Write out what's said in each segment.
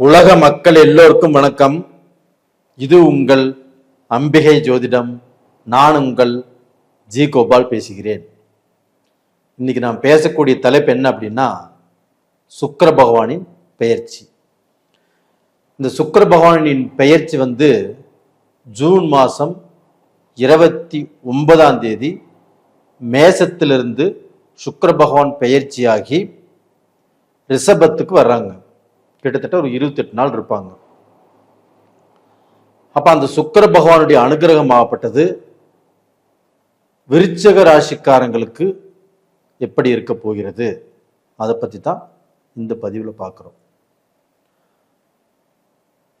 உலக மக்கள் எல்லோருக்கும் வணக்கம். இது உங்கள் அம்பிகை ஜோதிடம். நான் உங்கள் ஜி கோபால் பேசுகிறேன். இன்னைக்கு நான் பேசக்கூடிய தலைப்பு என்ன அப்படின்னா சுக்கர பகவானின் பெயர்ச்சி. இந்த சுக்கர பகவானின் பெயர்ச்சி வந்து ஜூன் மாதம் இருபத்தி ஒன்பதாம் தேதி மேசத்திலிருந்து சுக்கர பகவான் பெயர்ச்சியாகி ரிஷபத்துக்கு வர்றாங்க. கிட்டத்தட்ட ஒரு இருபத்தெட்டு நாள் இருப்பாங்க. அப்போ அந்த சுக்கர பகவானுடைய அனுகிரகம் ஆகப்பட்டது. விருச்சக ராசிக்காரங்களுக்கு எப்படி இருக்க போகிறது? அதை பற்றி தான் இந்த பதிவில் பார்க்குறோம்.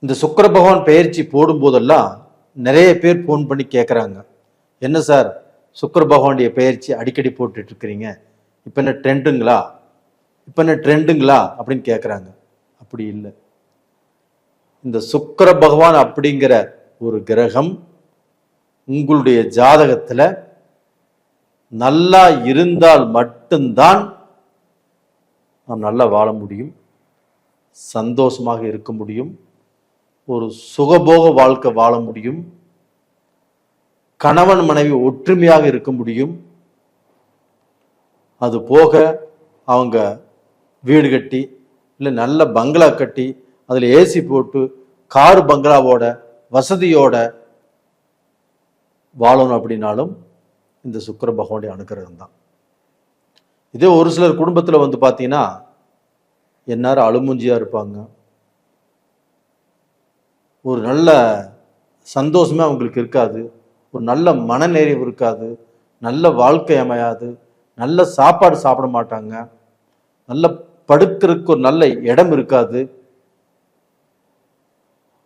இந்த சுக்கர பகவான் பயிற்சி போடும்போதெல்லாம் நிறைய பேர் ஃபோன் பண்ணி கேட்குறாங்க என்ன சார் சுக்கர பகவானுடைய பயிற்சி அடிக்கடி போட்டுட்ருக்கிறீங்க இப்போ என்ன ட்ரெண்டுங்களா இப்போ என்ன ட்ரெண்டுங்களா அப்படின்னு கேட்குறாங்க அப்படி இல்லை. இந்த சுக்கர பகவான் அப்படிங்கிற ஒரு கிரகம் உங்களுடைய ஜாதகத்தில் நல்லா இருந்தால் மட்டும்தான் நாம் நல்லா வாழ முடியும். சந்தோஷமாக இருக்க முடியும். ஒரு சுகபோக வாழ்க்கை வாழ முடியும். கணவன் மனைவி ஒற்றுமையாக இருக்க முடியும். அது போக அவங்க வீடு கட்டி இல்லை நல்ல பங்களா கட்டி அதில் ஏசி போட்டு கார் பங்களாவோட வசதியோட வாழணும் அப்படின்னாலும் இந்த சுக்கர பகவானுடைய அனுகிரகம் தான். இதே ஒரு சிலர் குடும்பத்தில் வந்து பார்த்தீங்கன்னா எந்நேரம் அழுமூஞ்சியாக இருப்பாங்க. ஒரு நல்ல சந்தோஷமே அவங்களுக்கு இருக்காது. ஒரு நல்ல மனநிறைவு இருக்காது. நல்ல வாழ்க்கை அமையாது. நல்ல சாப்பாடு சாப்பிட மாட்டாங்க. நல்ல படுக்கிறதுக்கு ஒரு நல்ல இடம் இருக்காது.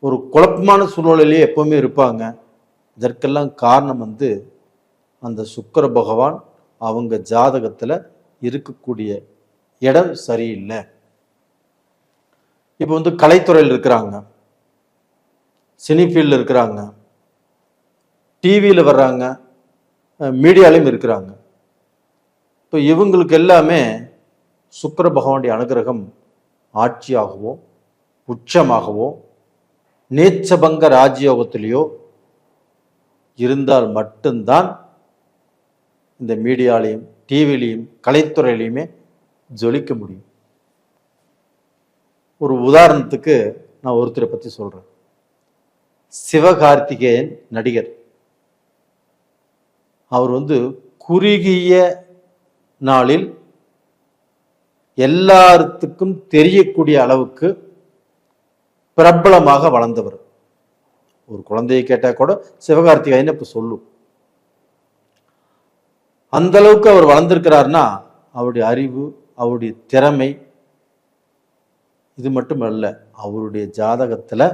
ஒரு குழப்பமான சூழ்நிலையிலேயே எப்பவுமே இருப்பாங்க. இதற்கெல்லாம் காரணம் வந்து அந்த சுக்கர பகவான் அவங்க ஜாதகத்தில் இருக்கக்கூடிய இடம் சரியில்லை. இப்போ வந்து கலைத்துறையில் இருக்கிறாங்க. சினி ஃபீல்டில் இருக்கிறாங்க. டிவியில் வர்றாங்க. மீடியாலையும் இருக்கிறாங்க. இப்போ இவங்களுக்கு எல்லாமே சுக்கர பகவானுடைய அனுகிரகம் ஆட்சியாகவோ உச்சமாகவோ நேச்சபங்க ராஜயோகத்திலேயோ இருந்தால் மட்டும்தான் இந்த மீடியாலையும் டிவிலையும் கலைத்துறையிலையுமே ஜொலிக்க முடியும். ஒரு உதாரணத்துக்கு நான் ஒருத்தரை பற்றி சொல்கிறேன் சிவகார்த்திகேயன் நடிகர். அவர் வந்து குறுகிய நாளில் எல்லாத்துக்கும் தெரியக்கூடிய அளவுக்கு பிரபலமாக வளர்ந்தவர். ஒரு குழந்தையை கேட்டால் கூட சிவகார்த்திகாயன் இப்போ சொல்லும் அந்த அளவுக்கு அவர் வளர்ந்திருக்கிறார்னா அவருடைய அறிவு அவருடைய திறமை இது மட்டும் அல்ல அவருடைய ஜாதகத்தில்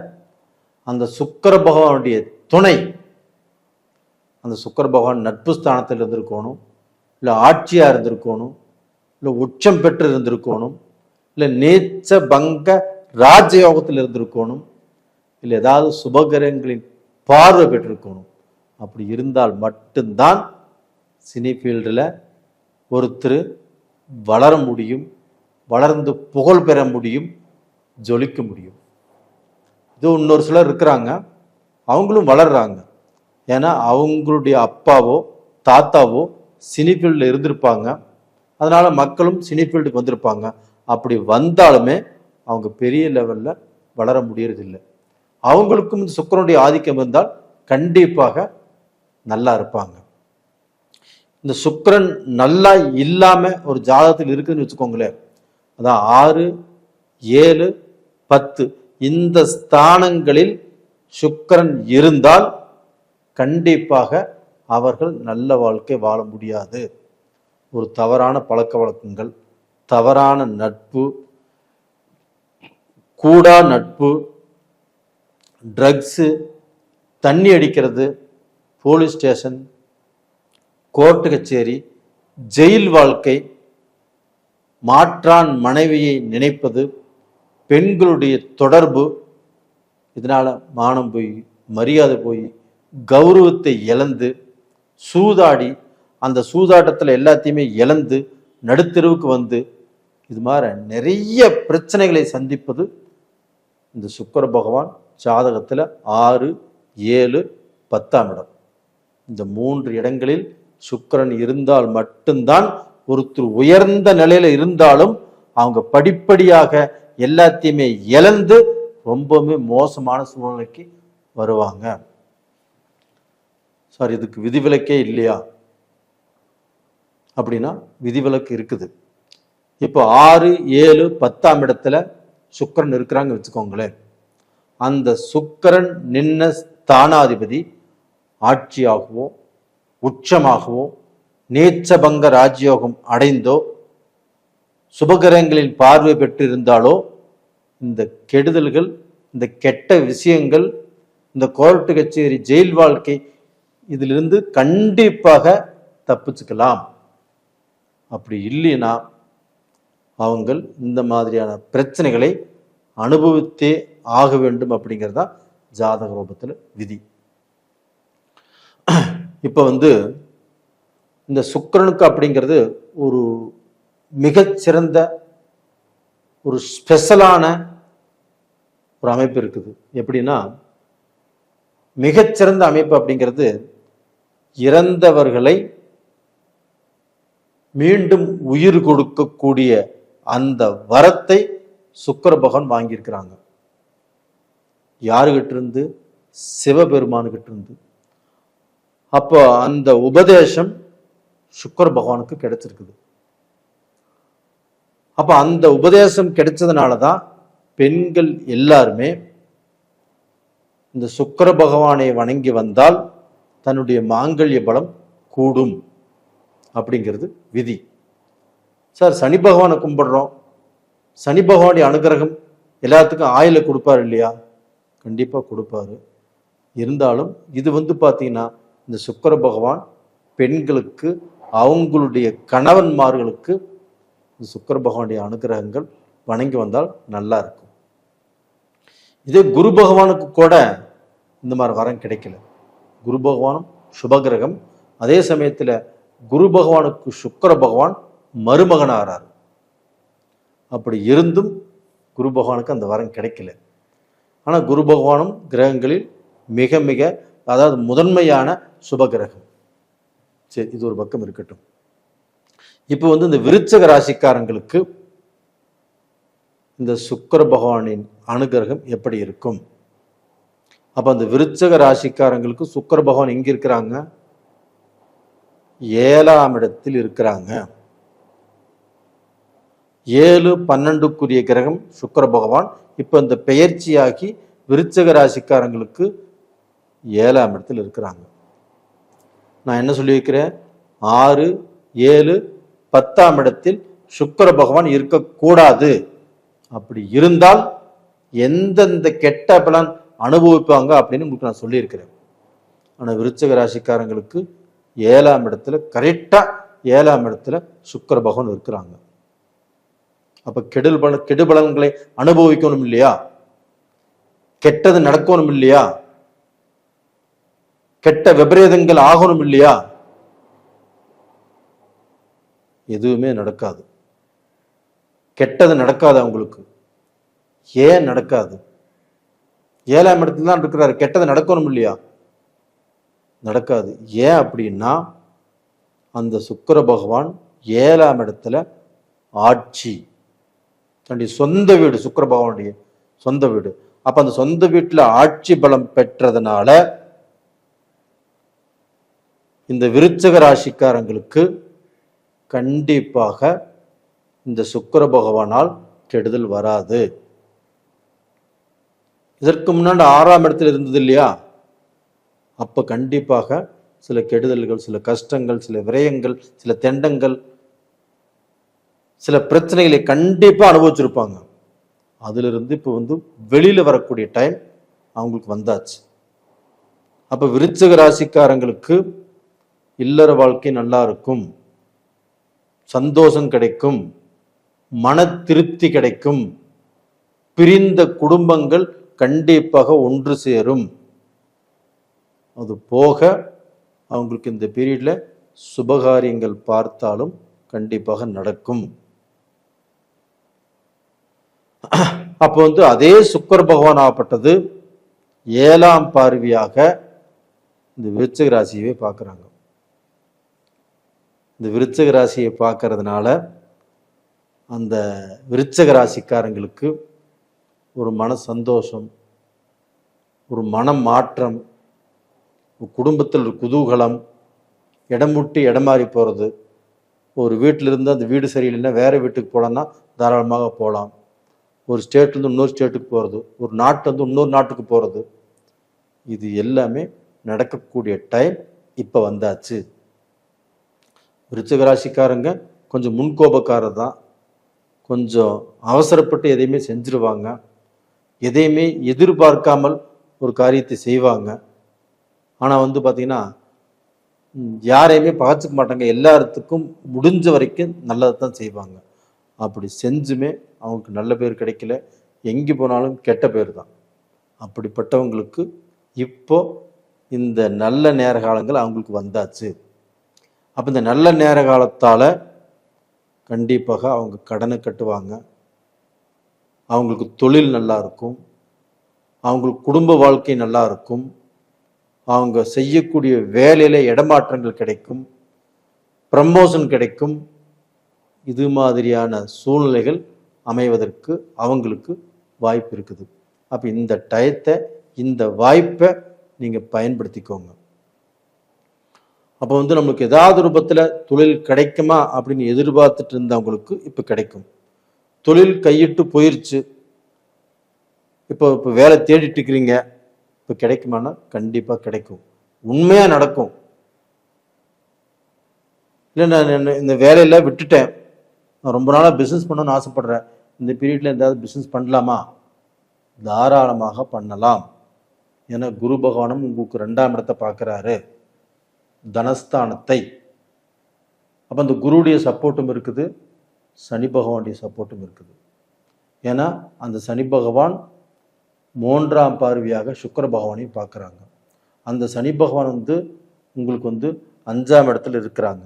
அந்த சுக்கர பகவானுடைய துணை அந்த சுக்கர பகவான் நட்பு ஸ்தானத்தில் இருந்திருக்கணும் இல்லை ஆட்சியாக இருந்திருக்கணும் இல்லை உச்சம் பெற்று இருந்திருக்கணும் இல்லை நேச்ச பங்க ராஜயோகத்தில் இருந்திருக்கணும் இல்லை ஏதாவது சுபகரங்களின் பார்வை பெற்றிருக்கணும். அப்படி இருந்தால் மட்டும்தான் சினி ஃபீல்டில் ஒருத்தர் வளர முடியும் வளர்ந்து புகழ் பெற முடியும் ஜொலிக்க முடியும். இது இன்னொரு சிலர் இருக்கிறாங்க அவங்களும் வளர்றாங்க. ஏன்னா அவங்களுடைய அப்பாவோ தாத்தாவோ சினி ஃபீல்டில் இருந்திருப்பாங்க. அதனால் மக்களும் சினிஃபீல்டுக்கு வந்திருப்பாங்க. அப்படி வந்தாலுமே அவங்க பெரிய லெவலில் வளர முடியறதில்லை. அவங்களுக்கும் இந்த சுக்கரனுடைய ஆதிக்கம் இருந்தால் கண்டிப்பாக நல்லா இருப்பாங்க. இந்த சுக்கரன் நல்லா இல்லாமல் ஒரு ஜாதகத்தில் இருக்குதுன்னு வச்சுக்கோங்களேன். அதான் ஆறு ஏழு பத்து. இந்த ஸ்தானங்களில் சுக்கிரன் இருந்தால் கண்டிப்பாக அவர்கள் நல்ல வாழ்க்கை வாழ முடியாது. ஒரு தவறான பழக்க வழக்கங்கள் தவறான நட்பு கூடா நட்பு ட்ரக்ஸு தண்ணி அடிக்கிறது போலீஸ் ஸ்டேஷன் கோர்ட்டு கச்சேரி ஜெயில் வாழ்க்கை மாற்றான் மனைவியை நினைப்பது பெண்களுடைய தொடர்பு இதனால் மானம் போய் மரியாதை போய் கௌரவத்தை இழந்து சூதாடி அந்த சூதாட்டத்தில் எல்லாத்தையுமே இழந்து நடுத்தெருவுக்கு வந்து இது மாதிரி நிறைய பிரச்சனைகளை சந்திப்பது இந்த சுக்கர பகவான் ஜாதகத்தில் ஆறு ஏழு பத்தாம் இடம். இந்த மூன்று இடங்களில் சுக்கிரன் இருந்தால் மட்டும்தான் ஒருத்தர் உயர்ந்த நிலையில இருந்தாலும் அவங்க படிப்படியாக எல்லாத்தையுமே இழந்து ரொம்பவுமே மோசமான சூழ்நிலைக்கு வருவாங்க. சார் இதுக்கு விதிவிலக்கே இல்லையா? அப்படின்னா விதிவிலக்கு இருக்குது. இப்போ ஆறு ஏழு பத்தாம் இடத்துல சுக்கரன் இருக்கிறாங்க வச்சுக்கோங்களேன். அந்த சுக்கரன் நின்ன ஸ்தானாதிபதி ஆட்சியாகவோ உச்சமாகவோ நீச்சபங்க ராஜயோகம் அடைந்தோ சுபகிரகங்களில் பார்வை பெற்றிருந்தாலோ இந்த கெடுதல்கள் இந்த கெட்ட விஷயங்கள் இந்த கோர்ட்டு கச்சேரி ஜெயில் வாழ்க்கை இதிலிருந்து கண்டிப்பாக தப்பிச்சுக்கலாம். அப்படி இல்லைன்னா அவங்கள் இந்த மாதிரியான பிரச்சனைகளை அனுபவித்தே ஆக வேண்டும் அப்படிங்கிறது தான் ஜாதக ரூபத்தில் விதி. இப்போ வந்து இந்த சுக்கரனுக்கு அப்படிங்கிறது ஒரு மிகச்சிறந்த ஒரு ஸ்பெஷலான ஒரு அமைப்பு இருக்குது. எப்படின்னா மிகச்சிறந்த அமைப்பு அப்படிங்கிறது இறந்தவர்களை மீண்டும் உயிர் கொடுக்கக்கூடிய அந்த வரத்தை சுக்கர பகவான் வாங்கியிருக்கிறாங்க. யாருகிட்ட இருந்து சிவபெருமானுகிட்ட இருந்து அப்போ அந்த உபதேசம் சுக்கர பகவானுக்கு கிடைச்சிருக்குது. அப்ப அந்த உபதேசம் கிடைச்சதுனால தான் பெண்கள் எல்லாருமே இந்த சுக்கர பகவானை வணங்கி வந்தால் தன்னுடைய மாங்கல்ய பலம் கூடும். அப்படிங்கிறது விதி. சார் சனி பகவானை கும்பிடுறோம். சனி பகவானுடைய அனுகிரகம் எல்லாத்துக்கும் ஆயில கொடுப்பாரு இல்லையா? கண்டிப்பாக கொடுப்பாரு. இருந்தாலும் இது வந்து பார்த்தீங்கன்னா இந்த சுக்கர பகவான் பெண்களுக்கு அவங்களுடைய கணவன்மார்களுக்கு இந்த சுக்கிர பகவானுடைய அனுகிரகங்கள் வணங்கி வந்தால் நல்லா இருக்கும். இதே குரு பகவானுக்கு கூட இந்த மாதிரி வரம் கிடைக்கல. குரு பகவானும் சுபகிரகம் அதே சமயத்தில் குரு பகவானுக்கு சுக்கர பகவான் மருமகனாகிறார் அப்படி இருந்தும் குரு பகவானுக்கு அந்த வரம் கிடைக்கல. ஆனால் குரு பகவானும் கிரகங்களில் மிக மிக அதாவது முதன்மையான சுபகிரகம் சரி இது ஒரு பக்கம் இருக்கட்டும். இப்போ வந்து இந்த விருச்சக ராசிக்காரங்களுக்கு இந்த சுக்கிர பகவானின் அனுகிரகம் எப்படி இருக்கும்? அப்போ அந்த விருச்சக ராசிக்காரங்களுக்கு சுக்கிர பகவான் எங்கே இருக்கிறாங்க? ஏழாம் இடத்தில் இருக்கிறாங்க. ஏழு பன்னெண்டுக்குரிய கிரகம் சுக்கர பகவான். இப்போ இந்த பெயர்ச்சியாகி விருச்சக ராசிக்காரங்களுக்கு ஏழாம் இடத்தில் இருக்கிறாங்க. நான் என்ன சொல்லியிருக்கிறேன் ஆறு ஏழு பத்தாம் இடத்தில் சுக்கர பகவான் இருக்கக்கூடாது. அப்படி இருந்தால் எந்தெந்த கெட்ட பலன் அனுபவிப்பாங்க அப்படின்னு உங்களுக்கு நான் சொல்லியிருக்கிறேன். ஆனால் விருச்சக ராசிக்காரங்களுக்கு ஏழாம் இடத்துல கரெக்டாக ஏழாம் இடத்துல சுக்கர பகவான் இருக்கிறாங்க. அப்போ கெடுல் பல கெடுபலன்களை அனுபவிக்கணும் இல்லையா? கெட்டது நடக்கணும் இல்லையா? கெட்ட விபரீதங்கள் ஆகணும் இல்லையா? எதுவுமே நடக்காது. கெட்டது நடக்காது அவங்களுக்கு. ஏன் நடக்காது? ஏழாம் இடத்துல தான் இருக்கிறாரு. கெட்டது நடக்கணும் இல்லையா? நடக்காது. ஏன் அப்படின்னா அந்த சுக்கர பகவான் ஏழாம் இடத்துல ஆட்சி. தன்னுடைய சொந்த வீடு சுக்கர பகவானுடைய சொந்த வீடு. அப்ப அந்த சொந்த வீட்டில் ஆட்சி பலம் பெற்றதுனால இந்த விருச்சக ராசிக்காரங்களுக்கு கண்டிப்பாக இந்த சுக்கர பகவானால் கெடுதல் வராது. இதற்கு முன்னாடி ஆறாம் இடத்துல இருந்தது இல்லையா? அப்போ கண்டிப்பாக சில கெடுதல்கள் சில கஷ்டங்கள் சில விரயங்கள் சில தெண்டங்கள் சில பிரச்சனைகளை கண்டிப்பாக அனுபவிச்சிருப்பாங்க. அதிலிருந்து இப்போ வந்து வெளியில் வரக்கூடிய டைம் அவங்களுக்கு வந்தாச்சு. அப்போ விருச்சக ராசிக்காரங்களுக்கு இல்லற வாழ்க்கை நல்லா இருக்கும். சந்தோஷம் கிடைக்கும். மன திருப்தி கிடைக்கும். பிரிந்த குடும்பங்கள் கண்டிப்பாக ஒன்று சேரும். அது போக அவங்களுக்கு இந்த பீரியடில் சுபகாரியங்கள் பார்த்தாலும் கண்டிப்பாக நடக்கும். அப்போ வந்து அதே சுக்கர பகவான் ஆகப்பட்டது. ஏழாம் பார்வையாக இந்த விருச்சக ராசியவே பார்க்குறாங்க. இந்த விருச்சக ராசியை பார்க்கறதுனால அந்த விருச்சக ராசிக்காரங்களுக்கு ஒரு மன சந்தோஷம் ஒரு மன மாற்றம் குடும்பத்தில் ஒரு குதூகலம் இடம் விட்டு இடம் மாறி போகிறது ஒரு வீட்டில் இருந்து அந்த வீடு சரியில்லைன்னா வேறு வீட்டுக்கு போகலான்னா தாராளமாக போகலாம் ஒரு ஸ்டேட்லேருந்து இன்னொரு ஸ்டேட்டுக்கு போகிறது ஒரு நாட்டிலேருந்து இன்னொரு நாட்டுக்கு போகிறது இது எல்லாமே நடக்கக்கூடிய டைம் இப்போ வந்தாச்சு. ரிச்சகராசிக்காரங்க கொஞ்சம் முன்கோபக்காரர் தான். கொஞ்சம் அவசரப்பட்டு எதையுமே செஞ்சிருவாங்க. எதையுமே எதிர்பார்க்காமல் ஒரு காரியத்தை செய்வாங்க. ஆனால் வந்து பார்த்தீங்கன்னா யாரையுமே பகச்சுக்க மாட்டாங்க. எல்லாத்துக்கும் முடிஞ்ச வரைக்கும் நல்லதை தான் செய்வாங்க. அப்படி செஞ்சுமே அவங்களுக்கு நல்ல பேர் கிடைக்கல. எங்கே போனாலும் கெட்ட பேர் தான் அப்படிப்பட்டவங்களுக்கு இப்போ இந்த நல்ல நேர காலங்கள் அவங்களுக்கு வந்தாச்சு. அப்போ இந்த நல்ல நேர காலத்தால் கண்டிப்பாக அவங்க கடனை கட்டுவாங்க. அவங்களுக்கு தொழில் நல்லா இருக்கும். அவங்களுக்கு குடும்ப வாழ்க்கை நல்லா இருக்கும். அவங்க செய்யக்கூடிய வேலையில் இடமாற்றங்கள் கிடைக்கும் ப்ரமோஷன் கிடைக்கும். இது மாதிரியான சூழ்நிலைகள் அமைவதற்கு அவங்களுக்கு வாய்ப்பு இருக்குது. அப்போ இந்த டயத்தை இந்த வாய்ப்பை நீங்கள் பயன்படுத்திக்கோங்க. அப்போ வந்து நம்மளுக்கு ஏதாவது ரூபத்தில் தொழில் கிடைக்குமா அப்படின்னு எதிர்பார்த்துட்டு இருந்தவங்களுக்கு இப்போ கிடைக்கும். தொழில் கையிட்டு போயிருச்சு. இப்போ இப்போ வேலை தேடிட்டு இருக்கிறீங்க. இப்போ கிடைக்குமானா? கண்டிப்பாக கிடைக்கும். உண்மையாக நடக்கும். இல்லை நான் இந்த வேலையில விட்டுட்டேன். நான் ரொம்ப நாளாக பிஸ்னஸ் பண்ணணும்னு ஆசைப்படுறேன். இந்த பீரியட்ல ஏதாவது பிஸ்னஸ் பண்ணலாமா? தாராளமாக பண்ணலாம். ஏன்னா குரு பகவானும் உங்களுக்கு ரெண்டாம் இடத்தை பார்க்குறாரு. தனஸ்தானத்தை. அப்போ அந்த குருடைய சப்போர்ட்டும் இருக்குது. சனி பகவானுடைய சப்போர்ட்டும் இருக்குது. ஏன்னா அந்த சனி பகவான் மூன்றாம் பார்வையாக சுக்கர பகவானையும் பார்க்குறாங்க. அந்த சனி பகவான் வந்து உங்களுக்கு வந்து அஞ்சாம் இடத்துல இருக்கிறாங்க.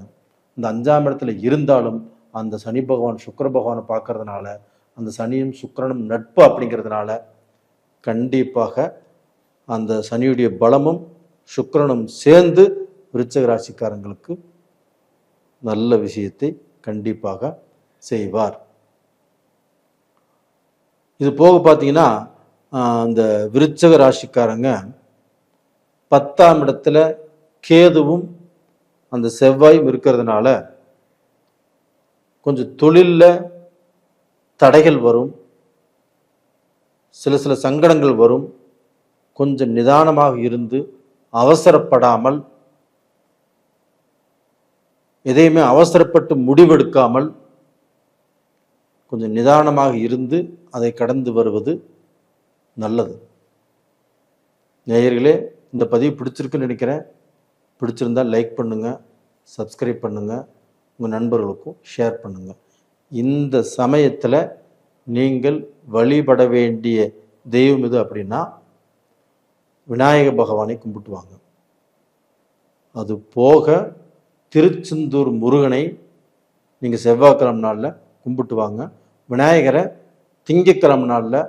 இந்த அஞ்சாம் இடத்துல இருந்தாலும் அந்த சனி பகவான் சுக்கர பகவானை பார்க்கறதுனால அந்த சனியும் சுக்கிரனும் நட்பு அப்படிங்கிறதுனால கண்டிப்பாக அந்த சனியுடைய பலமும் சுக்கரனும் சேர்ந்து விருச்சக ராசிக்காரங்களுக்கு நல்ல விஷயத்தை கண்டிப்பாக செய்வார். இது போக பார்த்தீங்கன்னா அந்த விருச்சக ராசிக்காரங்க பத்தாம் இடத்துல கேதுவும் அந்த செவ்வாயும் இருக்கிறதுனால கொஞ்சம் தொழிலில் தடைகள் வரும். சில சில சங்கடங்கள் வரும். கொஞ்சம் நிதானமாக இருந்து அவசரப்படாமல் எதையுமே அவசரப்பட்டு முடிவெடுக்காமல் கொஞ்சம் நிதானமாக இருந்து அதை கடந்து வருவது நல்லது. நேயர்களே இந்த பதிவு பிடிச்சிருக்குன்னு நினைக்கிறேன். பிடிச்சிருந்தா லைக் பண்ணுங்கள் சப்ஸ்கிரைப் பண்ணுங்கள் உங்கள் நண்பர்களுக்கும் ஷேர் பண்ணுங்கள் இந்த சமயத்தில் நீங்கள் வழிபட வேண்டிய தெய்வம் இது அப்படின்னா விநாயக பகவானை கும்பிட்டுவாங்க. அது போக திருச்செந்தூர் முருகனை நீங்கள் செவ்வாய்க்கிழமை நாளில் கும்பிட்டுவாங்க. விநாயகரை திங்கக்கிழமை நாளில்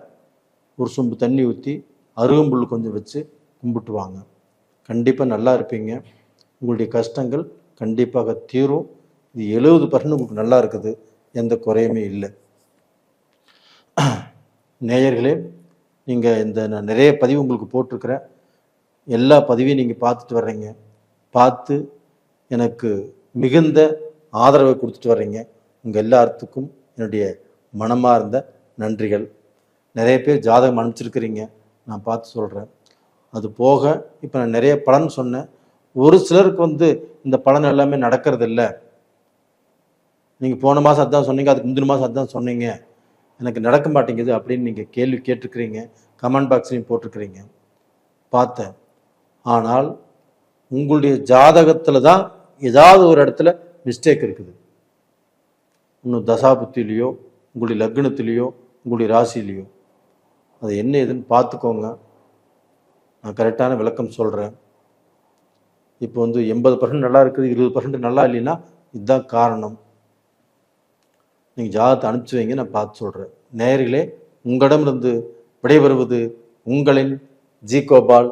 ஒரு சொம்பு தண்ணி ஊற்றி அருகம்புல் கொஞ்சம் வச்சு கும்பிட்டுவாங்க. கண்டிப்பாக நல்லா இருப்பீங்க. உங்களுடைய கஷ்டங்கள் கண்டிப்பாக தீரும். இது எழுபது பர்சன்ட் உங்களுக்கு நல்லா இருக்குது. எந்த குறையுமே இல்லை. நேயர்களே நீங்கள் இந்த நான் நிறைய பதிவு உங்களுக்கு போட்டிருக்கிறேன். எல்லா பதிவையும் நீங்கள் பார்த்துட்டு வர்றீங்க. பார்த்து எனக்கு மிகுந்த ஆதரவை கொடுத்துட்டு வர்றீங்க. உங்கள் எல்லாத்துக்கும் என்னுடைய மனமார்ந்த நன்றிகள். நிறைய பேர் ஜாதகம் அனுப்பிச்சிருக்கிறீங்க. நான் பார்த்து சொல்கிறேன் அது போக இப்போ நான் நிறைய பலன் சொன்னேன். ஒரு சிலருக்கு வந்து இந்த பலன் எல்லாமே நடக்கிறது இல்லை நீங்கள் போன மாதம் அதான் சொன்னீங்க அதுக்கு முந்தின மாதம் அதான் சொன்னீங்க. எனக்கு நடக்க மாட்டேங்குது அப்படின்னு நீங்கள் கேள்வி கேட்டிருக்கிறீங்க. கமெண்ட் பாக்ஸ்லையும் போட்டிருக்கிறீங்க. பார்த்தேன். ஆனால் உங்களுடைய ஜாதகத்தில் தான் ஏதாவது ஒரு இடத்துல மிஸ்டேக் இருக்குது. இன்னும் தசாபுத்திலேயோ உங்களுடைய லக்னத்திலேயோ உங்களுடைய ராசியிலையோ. அது என்ன ஏதுன்னு பார்த்துக்கோங்க. நான் கரெக்டான விளக்கம் சொல்கிறேன் இப்போ வந்து எண்பது பர்சன்ட் நல்லா இருக்குது இருபது பர்சன்ட் நல்லா இல்லைன்னா இதுதான் காரணம். நீங்கள் ஜாதகத்தை அனுப்பிச்சு வைங்க நான் பார்த்து சொல்கிறேன் நேயர்களே உங்களிடமிருந்து விடைபெறுவது உங்களின் ஜி கோபால்.